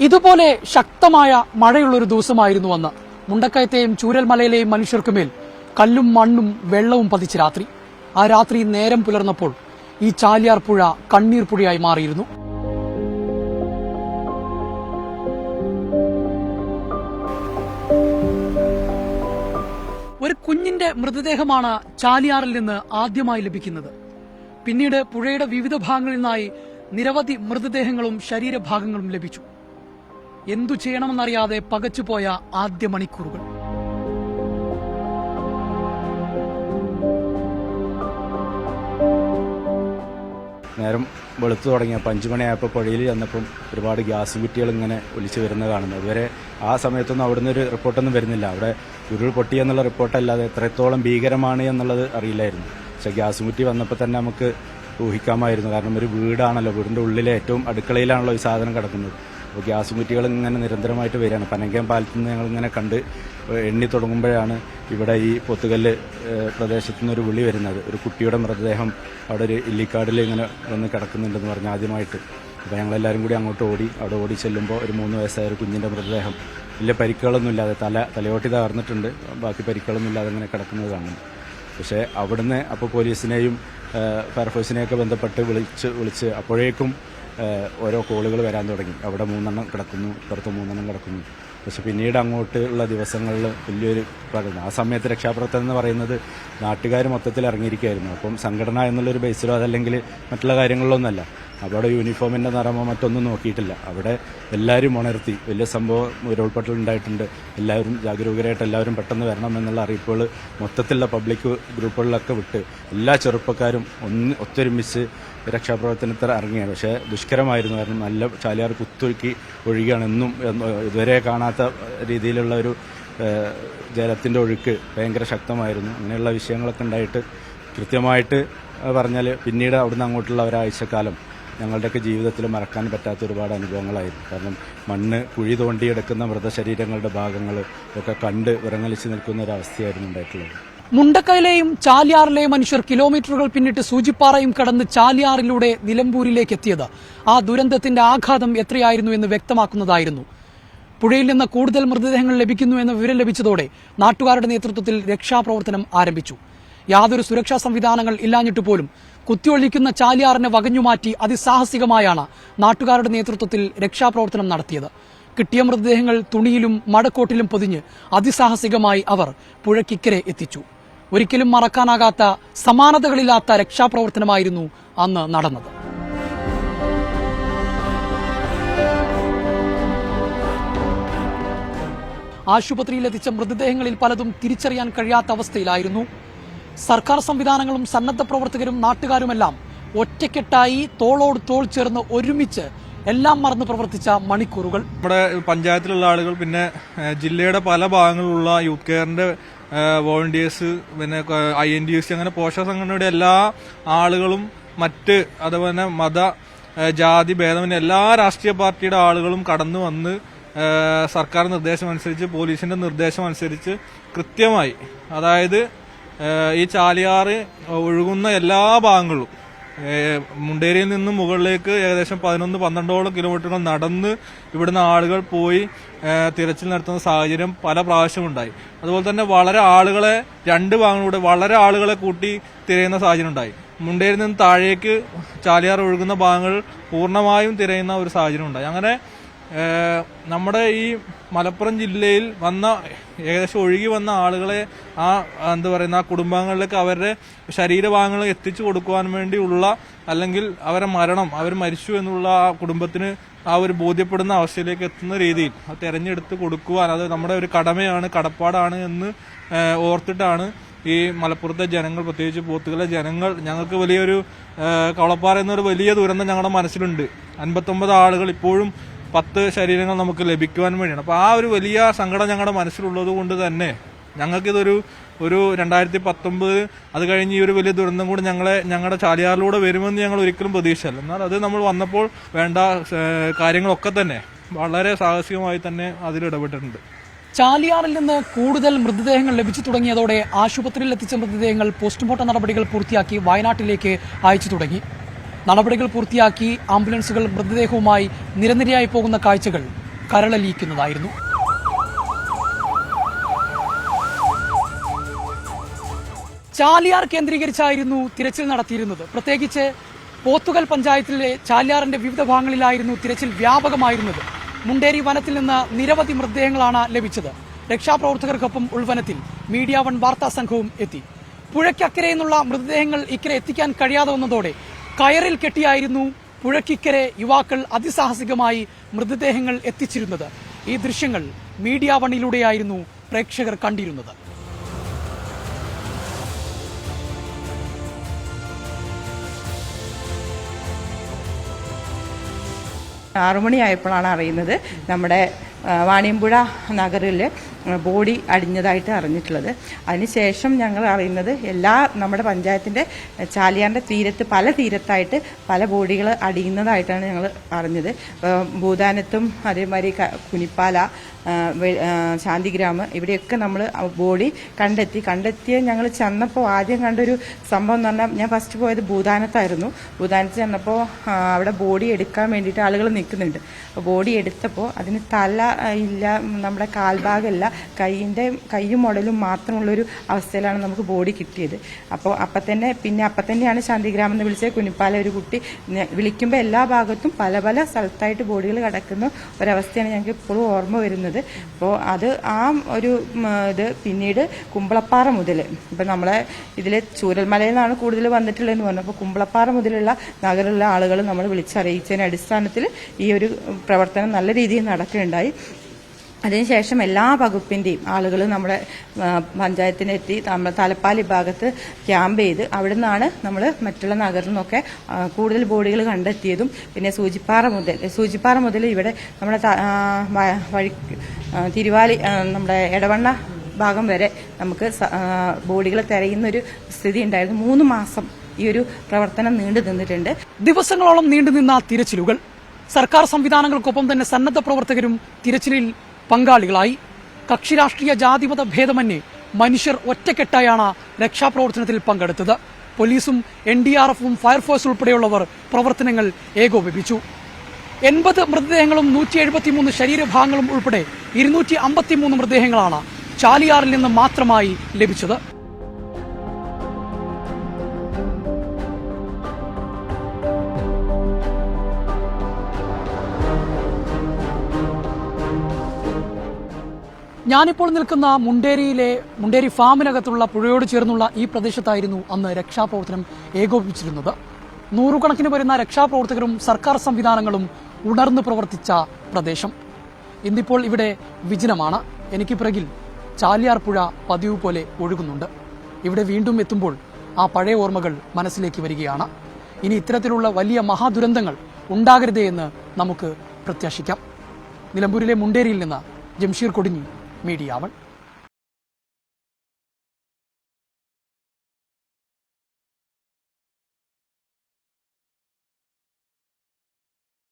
ഇതുപോലെ ശക്തമായ മഴയുള്ളൊരു ദിവസമായിരുന്നു അന്ന്. മുണ്ടക്കയത്തെയും ചൂരൽമലയിലെയും മനുഷ്യർക്ക് മേൽ കല്ലും മണ്ണും വെള്ളവും പതിച്ച രാത്രി. ആ രാത്രി നേരം പുലർന്നപ്പോൾ ഈ ചാലിയാർ പുഴ കണ്ണീർ പുഴയായി മാറിയിരുന്നു. ഒരു കുഞ്ഞിന്റെ മൃതദേഹമാണ് ചാലിയാറിൽ നിന്ന് ആദ്യമായി ലഭിക്കുന്നത്. പിന്നീട് പുഴയുടെ വിവിധ ഭാഗങ്ങളിൽ നിന്നായി നിരവധി മൃതദേഹങ്ങളും ശരീരഭാഗങ്ങളും ലഭിച്ചു. എന്തു ചെയ്യണമെന്നറിയാതെ പകച്ചുപോയ ആദ്യ മണിക്കൂറുകൾ. നേരം വെളുത്തു തുടങ്ങിയപ്പോൾ അഞ്ചു മണിയായപ്പോൾ പുഴയിൽ ചെന്നപ്പം ഒരുപാട് ഗ്യാസ് കുറ്റികൾ ഇങ്ങനെ ഒലിച്ചു വരുന്നത് കാണുന്നത് ഇതുവരെ ആ സമയത്തൊന്നും അവിടുന്ന് ഒരു റിപ്പോർട്ടൊന്നും വരുന്നില്ല. അവിടെ ഉരുൾ പൊട്ടി എന്നുള്ള റിപ്പോർട്ടല്ലാതെ എത്രത്തോളം ഭീകരമാണ് എന്നുള്ളത് അറിയില്ലായിരുന്നു. പക്ഷെ ഗ്യാസ് കുറ്റി വന്നപ്പോൾ തന്നെ നമുക്ക് ഊഹിക്കാമായിരുന്നു. കാരണം ഒരു വീടാണല്ലോ വീടിന്റെ ഉള്ളിലെ ഏറ്റവും അടുക്കളയിലാണല്ലോ ഈ സാധനം കിടക്കുന്നത്. അപ്പോൾ ഗ്യാസ് കുറ്റികൾ ഇങ്ങനെ നിരന്തരമായിട്ട് വരികയാണ്. പനങ്കം പാലത്ത് നിന്ന് ഞങ്ങൾ ഇങ്ങനെ കണ്ട് എണ്ണി തുടങ്ങുമ്പോഴാണ് ഇവിടെ ഈ പൊത്തുകല്ല് പ്രദേശത്തു നിന്ന് ഒരു വിളി വരുന്നത്. ഒരു കുട്ടിയുടെ മൃതദേഹം അവിടെ ഒരു ഇല്ലിക്കാടിൽ ഇങ്ങനെ വന്ന് കിടക്കുന്നുണ്ടെന്ന് പറഞ്ഞു ആദ്യമായിട്ട്. അപ്പോൾ ഞങ്ങളെല്ലാവരും കൂടി അങ്ങോട്ട് ഓടി അവിടെ ഓടി ചെല്ലുമ്പോൾ ഒരു മൂന്ന് വയസ്സായ ഒരു കുഞ്ഞിന്റെ മൃതദേഹം. വലിയ പരിക്കുകളൊന്നും ഇല്ലാതെ തല തലയോട്ടി തകർന്നിട്ടുണ്ട്. ബാക്കി പരിക്കുകളൊന്നും ഇല്ലാതെ ഇങ്ങനെ കിടക്കുന്നത് കാണുന്നു. പക്ഷേ അവിടുന്ന് അപ്പോൾ പോലീസിനെയും ഫയർഫോഴ്സിനെയൊക്കെ ബന്ധപ്പെട്ട് വിളിച്ച് വിളിച്ച് അപ്പോഴേക്കും ഓരോ കോളുകൾ വരാൻ തുടങ്ങി. അവിടെ മൂന്നെണ്ണം കിടക്കുന്നു ഇപ്പുറത്ത് മൂന്നെണ്ണം കിടക്കുന്നു. പക്ഷെ പിന്നീട് അങ്ങോട്ട് ഉള്ള ദിവസങ്ങളിൽ വലിയൊരു പ്രകടനം. ആ സമയത്ത് രക്ഷാപ്രവർത്തനം എന്ന് പറയുന്നത് നാട്ടുകാർ മൊത്തത്തിൽ ഇറങ്ങിയിരിക്കുകയായിരുന്നു. അപ്പം സംഘടന എന്നുള്ളൊരു ബേസിലോ അതല്ലെങ്കിൽ മറ്റുള്ള കാര്യങ്ങളിലൊന്നല്ല അവിടെ യൂണിഫോമിന്റെ നിറമോ മറ്റൊന്നും നോക്കിയിട്ടില്ല. അവിടെ എല്ലാവരും ഉണർത്തി. വലിയ സംഭവം ഉരുൾപൊട്ടൽ ഉണ്ടായിട്ടുണ്ട്. എല്ലാവരും ജാഗരൂകരായിട്ട് എല്ലാവരും പെട്ടെന്ന് വരണം എന്നുള്ള അറിയിപ്പുകൾ മൊത്തത്തിലുള്ള പബ്ലിക് ഗ്രൂപ്പുകളിലൊക്കെ വിട്ട് എല്ലാ ചെറുപ്പക്കാരും ഒന്ന് ഒത്തൊരുമിച്ച് രക്ഷാപ്രവർത്തനത്തിൽ ഇറങ്ങിയാണ് പക്ഷേ ദുഷ്കരമായിരുന്നു. കാരണം നല്ല ചാലിയാർ കുത്തൊഴുക്കി ഒഴുകിയാണ്. എന്നും ഇതുവരെ കാണാത്ത രീതിയിലുള്ള ഒരു ജലത്തിന്റെ ഒഴുക്ക് ഭയങ്കര ശക്തമായിരുന്നു. അങ്ങനെയുള്ള വിഷയങ്ങളൊക്കെ ഉണ്ടായിട്ട് കൃത്യമായിട്ട് പറഞ്ഞാൽ പിന്നീട് അവിടുന്ന് അങ്ങോട്ടുള്ള ഒരാഴ്ചക്കാലം ഞങ്ങളുടെയൊക്കെ ജീവിതത്തിൽ മറക്കാൻ പറ്റാത്ത ഒരുപാട് അനുഭവങ്ങളായിരുന്നു. കാരണം മണ്ണ് കുഴി തോണ്ടിയെടുക്കുന്ന മൃതശരീരങ്ങളുടെ ഭാഗങ്ങൾ ഒക്കെ കണ്ട് വിറങ്ങലിച്ച് നിൽക്കുന്ന ഒരു അവസ്ഥയായിരുന്നു ഉണ്ടായിട്ടുള്ളത്. മുണ്ടക്കയിലെയും ചാലിയാറിലെയും മനുഷ്യർ കിലോമീറ്ററുകൾ പിന്നിട്ട് സൂചിപ്പാറയും കടന്ന് ചാലിയാറിലൂടെ നിലമ്പൂരിലേക്ക് എത്തിയത്. ആ ദുരന്തത്തിന്റെ ആഘാതം എത്രയായിരുന്നു എന്ന് വ്യക്തമാക്കുന്നതായിരുന്നു. പുഴയിൽ നിന്ന് കൂടുതൽ മൃതദേഹങ്ങൾ ലഭിക്കുന്നു എന്ന വിവരം ലഭിച്ചതോടെ നാട്ടുകാരുടെ നേതൃത്വത്തിൽ രക്ഷാപ്രവർത്തനം ആരംഭിച്ചു. യാതൊരു സുരക്ഷാ സംവിധാനങ്ങൾ ഇല്ലാഞ്ഞിട്ട് പോലും കുത്തിയൊഴിക്കുന്ന ചാലിയാറിനെ വകഞ്ഞുമാറ്റി അതിസാഹസികമായാണ് നാട്ടുകാരുടെ നേതൃത്വത്തിൽ രക്ഷാപ്രവർത്തനം നടത്തിയത്. കിട്ടിയ മൃതദേഹങ്ങൾ തുണിയിലും മടക്കോട്ടിലും പൊതിഞ്ഞ് അതിസാഹസികമായി അവർ പുഴക്കിക്കരെ എത്തിച്ചു. ഒരിക്കലും മറക്കാനാകാത്ത സമാനതകളില്ലാത്ത രക്ഷാപ്രവർത്തനമായിരുന്നു അന്ന് നടന്നത്. ആശുപത്രിയിലെത്തിച്ച മൃതദേഹങ്ങളിൽ പലതും തിരിച്ചറിയാൻ കഴിയാത്ത അവസ്ഥയിലായിരുന്നു സർക്കാർ സംവിധാനങ്ങളും സന്നദ്ധ പ്രവർത്തകരും നാട്ടുകാരുമെല്ലാം ഒറ്റക്കെട്ടായി തോളോട് തോൾ ചേർന്ന് ഒരുമിച്ച് എല്ലാം മറന്ന് പ്രവർത്തിച്ച മണിക്കൂറുകൾ. നമ്മുടെ പഞ്ചായത്തിലുള്ള ആളുകൾ പിന്നെ ജില്ലയുടെ പല ഭാഗങ്ങളിലുള്ള യൂത്ത് കെയറിന്റെ വോളണ്ടിയേഴ്സ് പിന്നെ ഐ എൻ ഡി എസ് അങ്ങനെ പോഷക സംഘടനയുടെ എല്ലാ ആളുകളും മറ്റ് അതുപോലെ മത ജാതി ഭേദമെന്ന എല്ലാ രാഷ്ട്രീയ പാർട്ടിയുടെ ആളുകളും കടന്നു വന്ന് സർക്കാർ നിർദ്ദേശം അനുസരിച്ച് പോലീസിന്റെ നിർദ്ദേശം അനുസരിച്ച് കൃത്യമായി അതായത് ഈ ചാലിയാറ് ഒഴുകുന്ന എല്ലാ ഭാഗങ്ങളും മുണ്ടേരിയിൽ നിന്നും മുകളിലേക്ക് ഏകദേശം പതിനൊന്ന് പന്ത്രണ്ടോളം കിലോമീറ്ററുകൾ നടന്ന് ഇവിടുന്ന് ആളുകൾ പോയി തിരച്ചിൽ നടത്തുന്ന സാഹചര്യം പല പ്രാവശ്യം ഉണ്ടായി. അതുപോലെ തന്നെ വളരെ ആളുകളെ രണ്ട് ഭാഗങ്ങളിലൂടെ വളരെ ആളുകളെ കൂട്ടി തിരയുന്ന സാഹചര്യം ഉണ്ടായി. മുണ്ടേരിയിൽ നിന്ന് താഴേക്ക് ചാലിയാർ ഒഴുകുന്ന ഭാഗങ്ങൾ പൂർണമായും തിരയുന്ന ഒരു സാഹചര്യം ഉണ്ടായി. അങ്ങനെ നമ്മുടെ ഈ മലപ്പുറം ജില്ലയിൽ വന്ന ഏകദേശം ഒഴുകി വന്ന ആളുകളെ ആ എന്താ പറയുന്ന ആ കുടുംബാംഗങ്ങളിലേക്ക് അവരുടെ ശരീരഭാഗങ്ങൾ എത്തിച്ചു കൊടുക്കുവാൻ വേണ്ടിയുള്ള അല്ലെങ്കിൽ അവരെ മരണം അവർ മരിച്ചു എന്നുള്ള ആ കുടുംബത്തിന് ആ ഒരു ബോധ്യപ്പെടുന്ന അവസ്ഥയിലേക്ക് എത്തുന്ന രീതിയിൽ അത് തെരഞ്ഞെടുത്ത് കൊടുക്കുവാൻ അത് നമ്മുടെ ഒരു കടമയാണ് കടപ്പാടാണ് എന്ന് ഓർത്തിട്ടാണ് ഈ മലപ്പുറത്തെ ജനങ്ങൾ പ്രത്യേകിച്ച് പോത്തുകലെ ജനങ്ങൾ ഞങ്ങൾക്ക് വലിയൊരു കവളപ്പാറ എന്നൊരു വലിയ ദുരന്തം ഞങ്ങളുടെ മനസ്സിലുണ്ട്. അൻപത്തൊമ്പത് ആളുകൾ ഇപ്പോഴും പത്ത് ശരീരങ്ങൾ നമുക്ക് ലഭിക്കുവാൻ വേണ്ടിയാണ്. അപ്പോൾ ആ ഒരു വലിയ സങ്കടം ഞങ്ങളുടെ മനസ്സിലുള്ളത് കൊണ്ട് തന്നെ ഞങ്ങൾക്കിതൊരു ഒരു രണ്ടായിരത്തി പത്തൊമ്പത് അത് കഴിഞ്ഞ് ഈ ഒരു വലിയ ദുരന്തം കൂടി ഞങ്ങളെ ഞങ്ങളുടെ ചാലിയാറിലൂടെ വരുമെന്ന് ഞങ്ങൾ ഒരിക്കലും പ്രതീക്ഷിച്ചല്ല എന്നാൽ അത് നമ്മൾ വന്നപ്പോൾ വേണ്ട കാര്യങ്ങളൊക്കെ തന്നെ വളരെ സാഹസികമായി തന്നെ അതിൽ ഇടപെട്ടിട്ടുണ്ട്. ചാലിയാറിൽ നിന്ന് കൂടുതൽ മൃതദേഹങ്ങൾ ലഭിച്ചു തുടങ്ങിയതോടെ ആശുപത്രിയിൽ എത്തിച്ച മൃതദേഹങ്ങൾ പോസ്റ്റ്മോർട്ടം നടപടികൾ പൂർത്തിയാക്കി വയനാട്ടിലേക്ക് അയച്ചു തുടങ്ങി. നടപടികൾ പൂർത്തിയാക്കി ആംബുലൻസുകൾ മൃതദേഹവുമായി നിരനിരയായി പോകുന്ന കാഴ്ചകൾ കരളലിയിക്കുന്നതായിരുന്നു. ചാലിയാർ കേന്ദ്രീകരിച്ചായിരുന്നു തിരച്ചിൽ നടത്തിയിരുന്നത്. പ്രത്യേകിച്ച് പോത്തുകൽ പഞ്ചായത്തിലെ ചാലിയാറിന്റെ വിവിധ ഭാഗങ്ങളിലായിരുന്നു തിരച്ചിൽ വ്യാപകമായിരുന്നത്. മുണ്ടേരി വനത്തിൽ നിന്ന് നിരവധി മൃതദേഹങ്ങളാണ് ലഭിച്ചത്. രക്ഷാപ്രവർത്തകർക്കൊപ്പം ഉൾവനത്തിൽ മീഡിയ വൺ വാർത്താ സംഘവും എത്തി. പുഴയ്ക്കക്കരെ നിന്നുള്ള മൃതദേഹങ്ങൾ ഇക്കരെ എത്തിക്കാൻ കഴിയാതെ വന്നതോടെ കയറിൽ കെട്ടിയായിരുന്നു പുഴക്കിക്കരെ യുവാക്കൾ അതിസാഹസികമായി മൃതദേഹങ്ങൾ എത്തിച്ചിരുന്നത്. ഈ ദൃശ്യങ്ങൾ മീഡിയ വണ്ണിലൂടെയായിരുന്നു പ്രേക്ഷകർ കണ്ടിരുന്നത്. ആറുമണിയായപ്പോഴാണ് അറിയുന്നത് നമ്മുടെ വാണിയമ്പുഴ നഗറിൽ ബോഡി അടിഞ്ഞതായിട്ട് അറിഞ്ഞിട്ടുള്ളത്. അതിനുശേഷം ഞങ്ങൾ അറിയുന്നത് എല്ലാ നമ്മുടെ പഞ്ചായത്തിന്റെ ചാലിയാറിന്റെ തീരത്ത് പല തീരത്തായിട്ട് പല ബോഡികൾ അടിയുന്നതായിട്ടാണ് ഞങ്ങൾ അറിഞ്ഞത്. ഭൂദാനത്തും അതേമാതിരി കുനിപ്പാല ശാന്തിഗ്രാമ്. ഇവിടെയൊക്കെ നമ്മൾ ബോഡി കണ്ടെത്തി. കണ്ടെത്തിയ ഞങ്ങൾ ചെന്നപ്പോൾ ആദ്യം കണ്ടൊരു സംഭവം എന്ന് പറഞ്ഞാൽ ഞാൻ ഫസ്റ്റ് പോയത് ഭൂതാനത്തായിരുന്നു. ഭൂതാനത്ത് ചെന്നപ്പോൾ അവിടെ ബോഡി എടുക്കാൻ വേണ്ടിയിട്ട് ആളുകൾ നിൽക്കുന്നുണ്ട്. അപ്പോൾ ബോഡി എടുത്തപ്പോൾ അതിന് തല ഇല്ല നമ്മുടെ കാൽഭാഗമല്ല കൈയിന്റെ കൈയും മുടലും മാത്രമുള്ളൊരു അവസ്ഥയിലാണ് നമുക്ക് ബോഡി കിട്ടിയത്. അപ്പോൾ അപ്പം തന്നെ പിന്നെ അപ്പം തന്നെയാണ് ശാന്തിഗ്രാമം എന്ന് വിളിച്ചത് കുനിപ്പാല ഒരു കുട്ടി വിളിക്കുമ്പോൾ എല്ലാ ഭാഗത്തും പല പല സ്ഥലത്തായിട്ട് ബോഡികൾ കിടക്കുന്ന ഒരവസ്ഥയാണ് ഞങ്ങൾക്ക് ഇപ്പോഴും ഓർമ്മ വരുന്നത്. അപ്പോൾ അത് ആ ഒരു ഇത് പിന്നീട് കുമ്പളപ്പാറ മുതൽ ഇപ്പം നമ്മളെ ഇതിൽ ചൂരൽമലയിൽ നിന്നാണ് കൂടുതൽ വന്നിട്ടുള്ളതെന്ന് പറഞ്ഞു. അപ്പോൾ കുമ്പളപ്പാറ മുതലുള്ള നഗരമുള്ള ആളുകൾ നമ്മൾ വിളിച്ചറിയിച്ചതിന് അടിസ്ഥാനത്തിൽ ഈ ഒരു പ്രവർത്തനം നല്ല രീതിയിൽ നടക്കുകയുണ്ടായി അതിനുശേഷം എല്ലാ വകുപ്പിന്റെയും ആളുകൾ നമ്മുടെ പഞ്ചായത്തിനെത്തി നമ്മുടെ ഭാഗത്ത് ക്യാമ്പ് ചെയ്ത് അവിടെ നിന്നാണ് നമ്മൾ മറ്റുള്ള നഗറിൽ നിന്നൊക്കെ കൂടുതൽ ബോഡികൾ കണ്ടെത്തിയതും പിന്നെ സൂചിപ്പാറ മുതൽ സൂചിപ്പാറ മുതൽ ഇവിടെ നമ്മുടെ വഴി തിരുവാലി നമ്മുടെ എടവണ്ണ ഭാഗം വരെ നമുക്ക് ബോഡികൾ തിരയുന്നൊരു സ്ഥിതി ഉണ്ടായിരുന്നു. മൂന്ന് മാസം ഈ ഒരു പ്രവർത്തനം നീണ്ടു നിന്നിട്ടുണ്ട്. ദിവസങ്ങളോളം നീണ്ടുനിന്ന തിരച്ചിലുകൾ സർക്കാർ സംവിധാനങ്ങൾക്കൊപ്പം തന്നെ സന്നദ്ധ പ്രവർത്തകരും തിരച്ചിലിൽ പങ്കാളികളായി. കക്ഷിരാഷ്ട്രീയ ജാതിമത ഭേദമന്യേ മനുഷ്യർ ഒറ്റക്കെട്ടായാണ് രക്ഷാപ്രവർത്തനത്തിൽ പങ്കെടുത്തത്. പോലീസും എൻ ഡി ആർ എഫും ഫയർഫോഴ്സ് ഉൾപ്പെടെയുള്ളവർ പ്രവർത്തനങ്ങൾ ഏകോപിപ്പിച്ചു. എൺപത് മൃതദേഹങ്ങളും നൂറ്റി എഴുപത്തിമൂന്ന് ശരീരഭാഗങ്ങളും ഉൾപ്പെടെ ഇരുന്നൂറ്റി അമ്പത്തിമൂന്ന് മൃതദേഹങ്ങളാണ് ചാലിയാറിൽ നിന്ന് മാത്രമായി ലഭിച്ചത്. ഞാനിപ്പോൾ നിൽക്കുന്ന മുണ്ടേരിയിലെ മുണ്ടേരി ഫാമിനകത്തുള്ള പുഴയോട് ചേർന്നുള്ള ഈ പ്രദേശത്തായിരുന്നു അന്ന് രക്ഷാപ്രവർത്തനം ഏകോപിപ്പിച്ചിരുന്നത്. നൂറുകണക്കിന് വരുന്ന രക്ഷാപ്രവർത്തകരും സർക്കാർ സംവിധാനങ്ങളും ഉണർന്നു പ്രവർത്തിച്ച പ്രദേശം. ഇന്നിപ്പോൾ ഇവിടെ വിജനമാണ്. എനിക്ക് പിറകിൽ ചാലിയാർ പുഴ പതിവ് പോലെ ഒഴുകുന്നുണ്ട്. ഇവിടെ വീണ്ടും എത്തുമ്പോൾ ആ പഴയ ഓർമ്മകൾ മനസ്സിലേക്ക് വരികയാണ്. ഇനി ഇത്തരത്തിലുള്ള വലിയ മഹാദുരന്തങ്ങൾ ഉണ്ടാകരുതേ എന്ന് നമുക്ക് പ്രത്യാശിക്കാം. നിലമ്പൂരിലെ മുണ്ടേരിയിൽ നിന്ന് ജംഷീർ കൊടിഞ്ഞി மீடியாமல்